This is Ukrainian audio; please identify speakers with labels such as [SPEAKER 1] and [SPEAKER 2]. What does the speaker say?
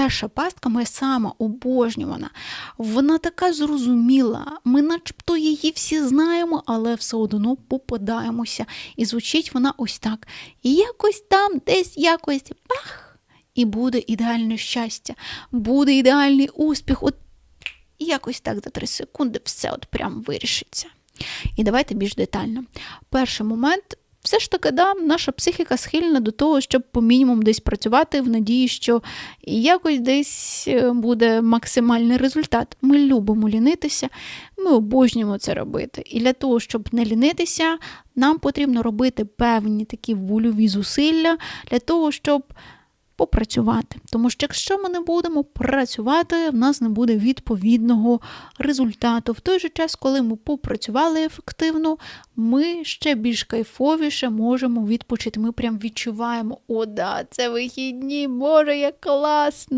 [SPEAKER 1] перша пастка моя сама обожнювана. Вона така зрозуміла. Ми начебто її всі знаємо, але все одно попадаємося. І звучить вона ось так. І якось там, десь якось бах! І буде ідеальне щастя, буде ідеальний успіх. От якось так за три секунди все от прям вирішиться. І давайте більш детально. Перший момент. Все ж таки, да, наша психіка схильна до того, щоб по мінімум десь працювати в надії, що якось десь е, буде максимальний результат. Ми любимо лінитися, ми обожнюємо це робити. І для того, щоб не лінитися, нам потрібно робити певні такі вольові зусилля для того, щоб попрацювати. Тому що якщо ми не будемо працювати, в нас не буде відповідного результату. В той же час, коли ми попрацювали ефективно, ми ще більш кайфовіше можемо відпочити. Ми прям відчуваємо, о, да, це вихідні, боже, як класно!